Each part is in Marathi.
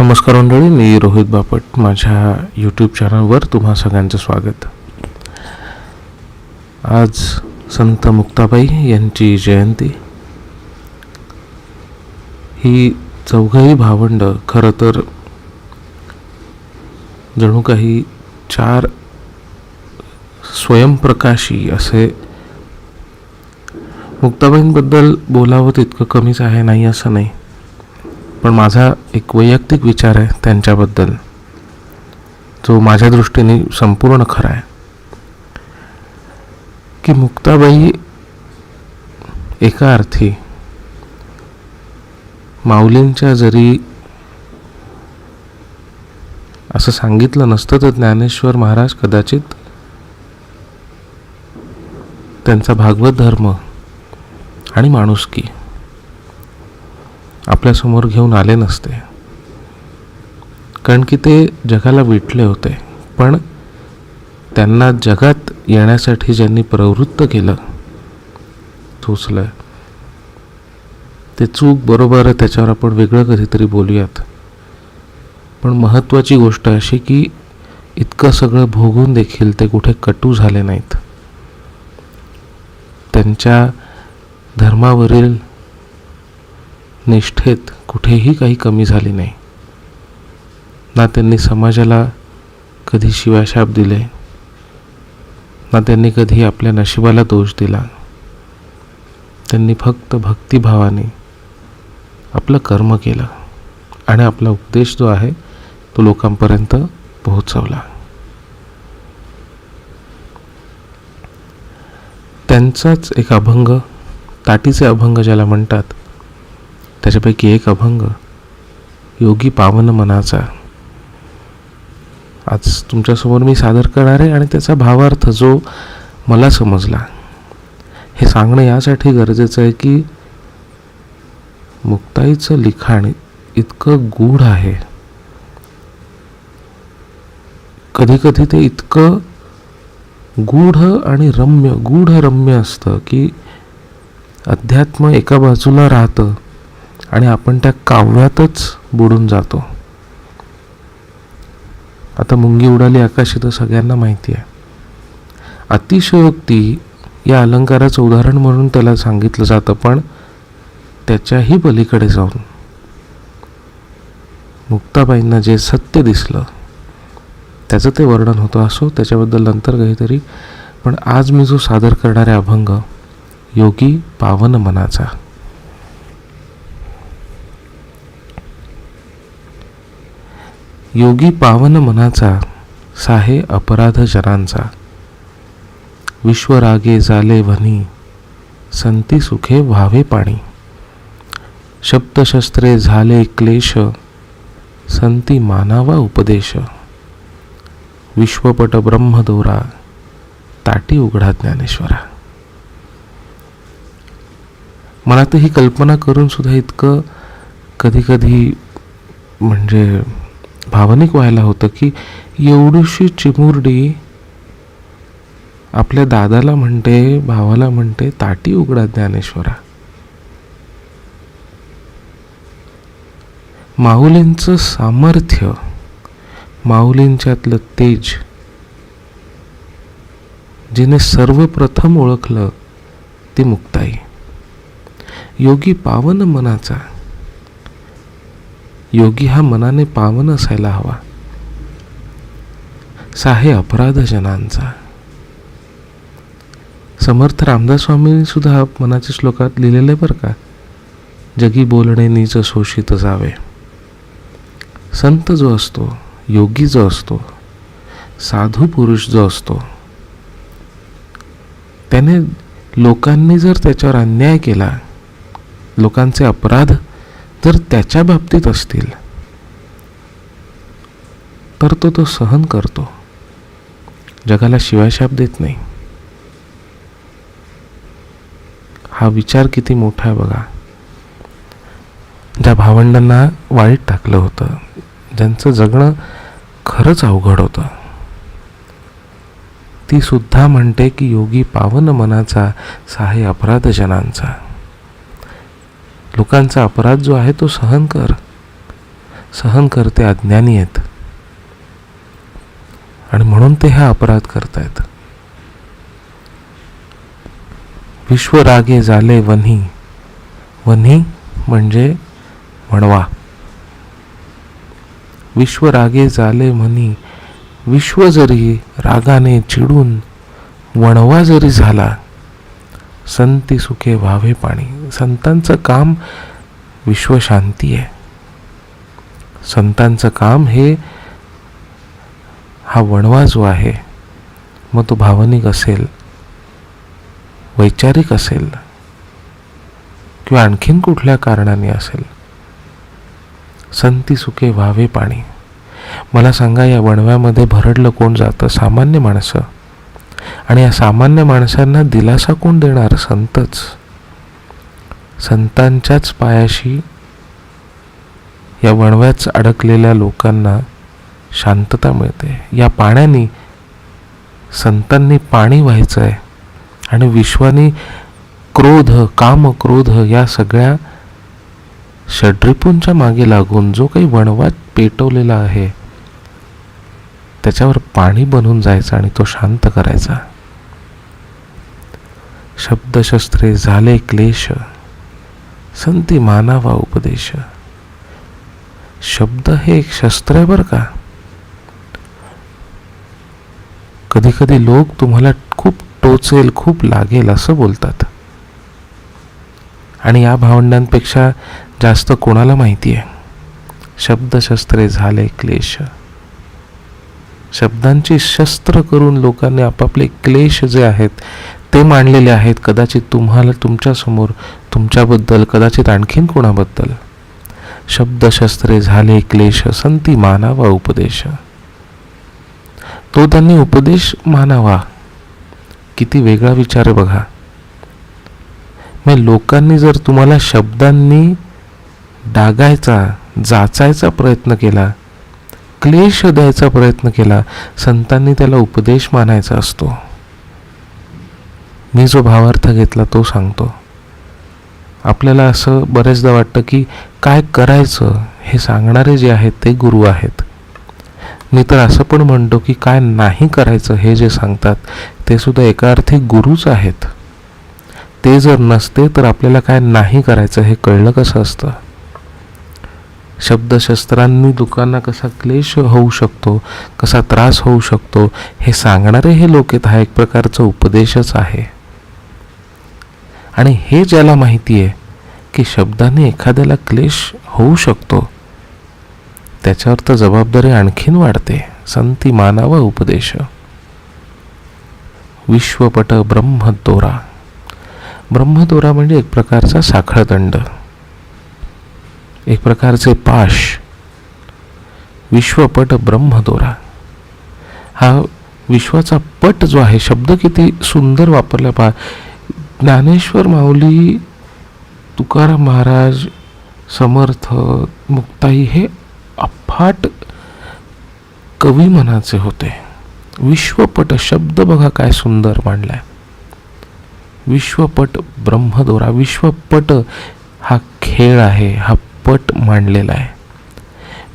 नमस्कार मंडळी मी रोहित बापट. माझ्या यूट्यूब चॅनलवर तुम्हा सगळ्यांचं स्वागत. आज संत मुक्ताबाई यांची जयंती. ही चौघही भावंड खरं तर जणू काही चार स्वयंप्रकाशी असे मुक्ताबाईंबद्दल बोलावं तितकं कमीच आहे नाही असं नाही. पण माझा एक वैयक्तिक विचार आहे त्यांच्याबद्दल. जो माझ्या दृष्टीने संपूर्ण खरा आहे. की मुक्ताबाई एका अर्थी माऊलींच्या जरी असं सांगितलं नसतं तर ज्ञानेश्वर महाराज कदाचित त्यांचा भागवत धर्म आणि माणुसकी आपल्यासमोर घेऊन आले नसते. कारण की ते जगाला विटले होते. पण त्यांना जगात येण्यासाठी ज्यांनी प्रवृत्त केलं चोचलं ते चूक बरोबर आहे त्याच्यावर आपण वेगळं कधीतरी बोलूयात. पण महत्त्वाची गोष्ट अशी की इतकं सगळं भोगून देखील ते कुठे कटू झाले नाहीत. त्यांच्या धर्मावरील निष्ठेत कुठेही काही कमी झाली नाही. ना त्यांनी समाजाला कधी शिवाशाप दिले? ना त्यांनी कधी आपल्या नशिबाला दोष दिला? त्यांनी फक्त भक्तिभावाने आपलं कर्म केलं आणि आपला उपदेश जो आहे तो लोकांपर्यंत पोहोचवला. त्यांचाच एक अभंग ताटीचे अभंग ज्याला म्हणतात त्याच्यापैकी एक अभंग योगी पावन मनाचा. आज तुमच्यासमोर मी सादर करणार आहे आणि त्याचा भावार्थ जो मला समजला. हे सांगणं यासाठी गरजेचं आहे की मुक्ताईचं लिखाण इतकं गूढ आहे. कधीकधी ते इतकं गूढ आणि रम्य गूढ रम्य असतं की अध्यात्म एका बाजूला राहतं आणि आपण त्या काव्यातच बुडून जातो. आता मुंगी उडाली आकाशी तर सगळ्यांना माहिती आहे. अतिशयोक्ती या अलंकाराचं उदाहरण म्हणून त्याला सांगितलं जातं पण त्याच्याही पलीकडे जाऊन मुक्ताबाईंना जे सत्य दिसलं त्याचं ते वर्णन होतं. असो त्याच्याबद्दल नंतर काहीतरी पण आज मी जो सादर करणारे अभंग योगी पावन मनाचा. योगी पावन मनाचा साहे अपराध जनांचा. विश्वरागे झाले वनी संती सुखे व्हावे पाणी. शब्दशस्त्रे झाले क्लेश संती मानावा उपदेश. विश्वपट ब्रह्मदोरा ताटी उघडा ज्ञानेश्वरा. मला तर ही कल्पना करून सुद्धा इतकं कधी कधी म्हणजे भावनिक व्हायला होतं की एवढीशी चिमुरडी आपल्या दादाला म्हणते भावाला म्हणते ताटी उघडा ज्ञानेश्वरा. माऊलींचं सामर्थ्य माऊलींच्यातलं तेज जिने सर्वप्रथम ओळखलं ती मुक्ताई. योगी पावन मनाचा योगी हा मनाने पावन असायला हवा. साहे अपराध जनांचा समर्थ रामदास स्वामींनी सुद्धा मनाच्या श्लोकात लिहिलेलं आहे बरं का? जगी बोलणे नीच शोषित जावे. संत जो असतो योगी जो असतो साधू पुरुष जो असतो त्याने लोकांनी जर त्याच्यावर अन्याय केला लोकांचे अपराध जर त्याच्या बाबतीत असतील. तर तो तो सहन करतो. जगाला शिवाशाप देत नाही. हा विचार किती मोठा आहे बघा. ज्या भावंडांना वाईट टाकलं होतं ज्यांचं जगणं खरंच अवघड होतं. ती सुद्धा म्हणते की योगी पावन मनाचा साहे अपराध जनांचा. लोकांचा अपराध जो आहे तो सहन कर. सहन करते अज्ञानी आहेत. आणि म्हणून ते हा अपराध करतायत. विश्वरागे झाले वन्ही. वन्ही म्हणजे म्हणवा विश्वरागे झाले म्हणी विश्व जरी रागाने चिडून वणवा जरी झाला संती सुखे व्हावे पाणी. संतांचं काम विश्वशांती आहे. संतांचं काम हे हा वणवा जो आहे मग तो भावनिक असेल वैचारिक असेल किंवा आणखीन कुठल्या कारणाने असेल संती सुखे व्हावे पाणी. मला सांगा या वणव्यामध्ये भरडलं कोण जातं? सामान्य माणसं. आणि या सामान्य माणसांना दिलासा कोण देणार? संतच. संतांच्याच पायाशी या वणव्याच अडकलेल्या लोकांना शांतता मिळते. या पाण्याने संतांनी पाणी व्हायचं आहे आणि विश्वाने क्रोध काम क्रोध या सगळ्या षड्रिपूंच्या मागे लागून जो काही वणवात पेटवलेला आहे त्याच्यावर पाणी बनून जायचं आणि तो शांत करायचा. शब्दशस्त्रे झाले क्लेश संती मानावा उपदेश. शब्द हे एक शस्त्र आहे बरं का? कधी कधी लोक तुम्हाला खूप टोचेल खूप लागेल असं बोलतात. आणि या भावंडांपेक्षा जास्त कोणाला माहिती आहे? शब्दशस्त्रे झाले क्लेश. शब्दांची शस्त्र करून लोकांनी आपापले क्लेश जे आहेत ते मांडलेले आहेत कदाचित तुम्हाला तुमच्यासमोर तुमच्याबद्दल कदाचित आणखीन कोणाबद्दल. शब्दशस्त्रे झाले क्लेश संती मानावा उपदेश. तो त्यांनी उपदेश मानावा. किती वेगळा विचार आहे बघा. मग लोकांनी जर तुम्हाला शब्दांनी डागायचा जाचायचा प्रयत्न केला क्लेश द्यायचा प्रयत्न केला संतांनी त्याला उपदेश मानायचा असतो. मी जो भावार्थ घेतला तो सांगतो. आपल्याला असं बरेचदा वाटतं की काय करायचं हे सांगणारे जे आहेत ते गुरु आहेत. मी तर असं पण म्हणतो की काय नाही करायचं हे जे सांगतात ते सुद्धा एका अर्थी गुरुच आहेत. ते जर नसते तर आपल्याला काय नाही करायचं हे कळलं कसं असतं? शब्दशस्त्रांनी लोकांना कसा क्लेश होऊ शकतो कसा त्रास होऊ शकतो हे सांगणारे हे लोक आहेत. हा एक प्रकारचा उपदेशच आहे. आणि हे ज्याला माहिती आहे की शब्दाने एखाद्याला क्लेश होऊ शकतो त्याच्यावर तर जबाबदारी आणखीन वाढते. संती मानावा उपदेश. विश्वपट ब्रह्मदोरा. ब्रह्मदोरा म्हणजे एक प्रकारचा साखळदंड. एक प्रकारचे पाश. विश्वपट ब्रह्मदोरा. हा विश्वाचा पट जो आहे शब्द किती सुंदर वापरला पा ज्ञानेश्वर माऊली तुकाराम महाराज समर्थ मुक्ताई हे अफाट कवी मनाचे होते. विश्वपट शब्द बघा काय सुंदर मांडलाय. विश्वपट ब्रह्मदोरा. विश्वपट हा खेळ आहे हा पट मांडलेला आहे.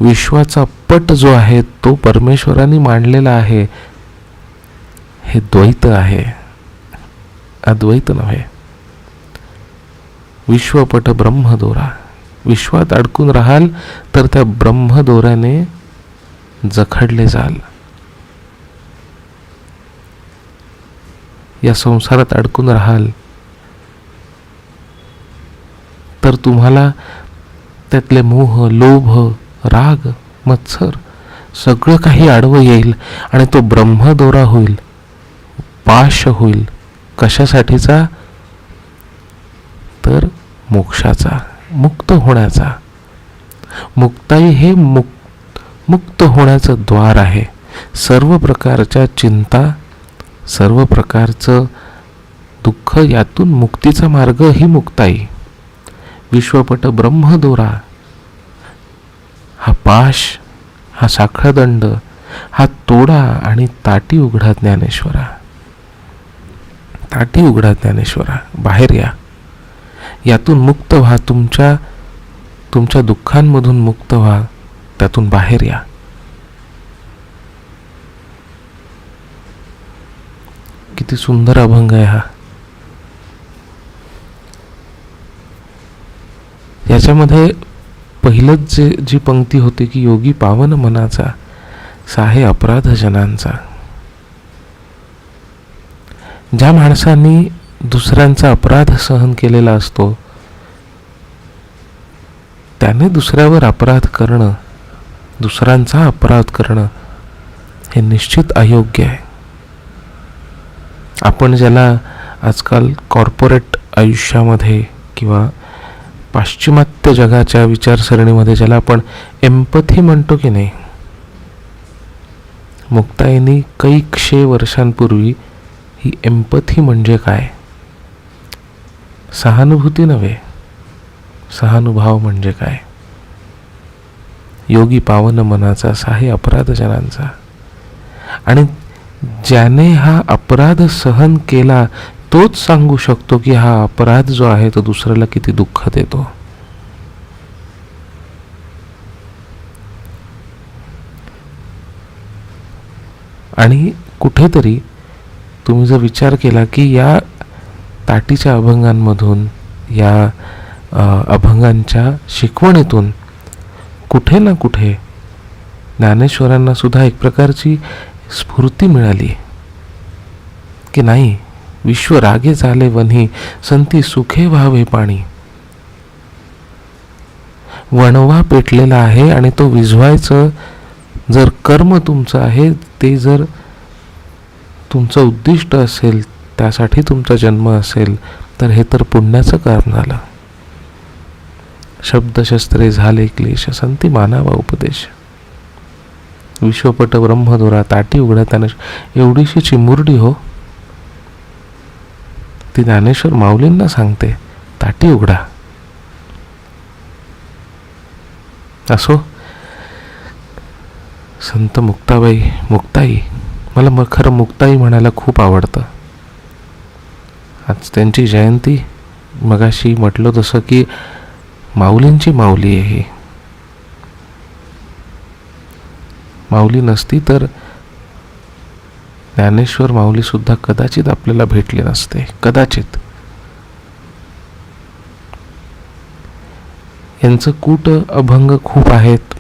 विश्वाचा पट जो आहे तो परमेश्वराने मांडलेला आहे. हे द्वैत आहे. अद्वैत नव्हे. विश्वपट ब्रह्मदोरा. विश्वात अडकून राहाल तर त्या ब्रह्मदोऱ्याने जखडले जाल. या संसारात अडकून राहाल. तर तुम्हाला त्यातले मोह लोभ राग मत्सर सगळं काही आडवं येईल आणि तो ब्रह्मदोरा होईल. पाश होईल. कशासाठीचा? तर मोक्षाचा मुक्त होण्याचा. मुक्ताई हे मुक मुक्त होण्याचं द्वार आहे. सर्व प्रकारच्या चिंता सर्व प्रकारचं दुःख यातून मुक्तीचा मार्ग ही मुक्ताई. विश्वपट ब्रह्मदोरा. हा पाश हा साखळदंड हा तोडा आणि ताटी उघडा ज्ञानेश्वरा. ताटी उघडा ज्ञानेश्वरा बाहेर या. यातून मुक्त व्हा तुमच्या तुमच्या दुःखांमधून मुक्त व्हा त्यातून बाहेर या. किती सुंदर अभंग आहे हा. याच्यामध्ये पहिलंच जे जी पंक्ती होती की योगी पावन मनाचा साहे अपराध जनांचा. ज्या माणसांनी दुसऱ्यांचा अपराध सहन केलेला असतो त्याने दुसऱ्यावर अपराध करणं दुसऱ्यांचा अपराध करणं हे निश्चित अयोग्य आहे. आपण ज्याला आजकाल कॉर्पोरेट आयुष्यामध्ये किंवा पाश्चिमात्य जगाच्या विचारसरणीमध्ये ज्याला आपण एम्पथी म्हणतो की नाही मुक्ताईनी कैकशे वर्षांपूर्वी ही एम्पथी म्हणजे काय? सहानुभूती नव्हे सहानुभाव म्हणजे काय? योगी पावन मनाचा साहे अपराध जनांचा. आणि ज्याने हा अपराध सहन केला तोच सांगू शकतो की हा अपराध जो आहे तो दुसऱ्याला किती दुःख देतो. आणि कुठेतरी तुम्ही जर विचार केला की या ताटीच्या अभंगांमधून या अभंगांच्या शिकवणीतून कुठे ना कुठे ज्ञानेश्वरांना सुद्धा एक प्रकारची स्फूर्ती मिळाली. की नाही? विश्व रागे झाले वनी संती सुखे व्हावे पाणी. वणवा पेटलेला आहे आणि तो विझवायचं जर कर्म तुमचं आहे ते जर तुमचं उद्दिष्ट असेल त्यासाठी तुमचा जन्म असेल तर हे तर पुण्याचं कारण झालं. शब्दशस्त्रे झाले क्लेश संती मानावा उपदेश. विश्वपट ब्रह्मदोरा ताटी उघडताना त्याने एवढीशी चिमुरडी हो ती ज्ञानेश्वर माऊलींना सांगते ताटी उघडा. असो. संत मुक्ताबाई मुक्ताई मला मग खरं मुक्ताई म्हणायला खूप आवडतं. आज त्यांची जयंती मगाशी म्हटलं तसं की माऊलींची माऊली आहे ही. माऊली नसती तर ज्ञानेश्वर माऊली सुद्धा कदाचित आपल्याला भेटले नसते. कदाचित. यांचं कूट अभंग खूप आहेत.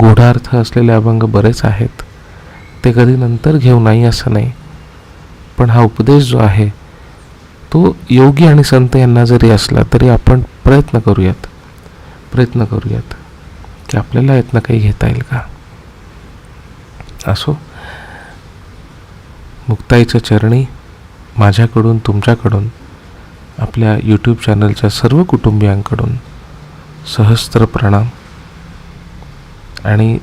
गूढार्थ असलेले अभंग बरेच आहेत. ते कधी नंतर घेऊ नाही असं नाही. पण हा उपदेश जो आहे तो योगी आणि संत यांना जरी असला तरी आपण प्रयत्न करूयात. प्रयत्न करूयात. की आपल्याला यातनं काही घेता येईल का? असो. मुक्ताईच्या चरणी माझ्याकडून तुमच्याकडून आपल्या यूट्यूब चॅनलच्या सर्व कुटुंबियांकडून सहस्त्र प्रणाम. आणि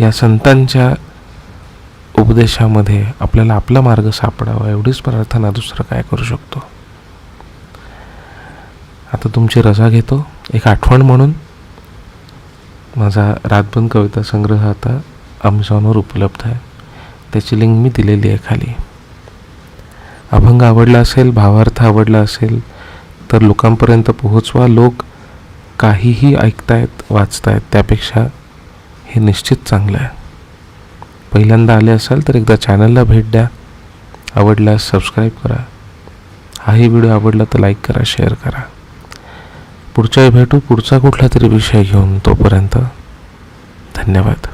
या संतांच्या उपदेशामध्ये आपल्याला आपला मार्ग सापडावा एवढीच प्रार्थना दुसरं काय करू शकतो? आता तुमची रजा घेतो. एक आठवण म्हणून माझा रातबंद कविता संग्रह आता अमेझॉनवर उपलब्ध आहे. त्याची लिंक मी दिलेली आहे खाली. अभंग आवडला असेल भावार्थ आवडला असेल तर लोकांपर्यंत पोहोचवा. लोक काहीही ऐकतायत वाचतायत त्यापेक्षा हे निश्चित चांगलं आहे. पहिल्यांदा आले असाल तर एकदा चॅनलला भेट द्या. आवडल्यास सबस्क्राईब करा. हाही व्हिडिओ आवडला तर लाईक करा शेअर करा. पुढच्याही भेटू. पुढचा कुठला तरी विषय घेऊन तोपर्यंत धन्यवाद.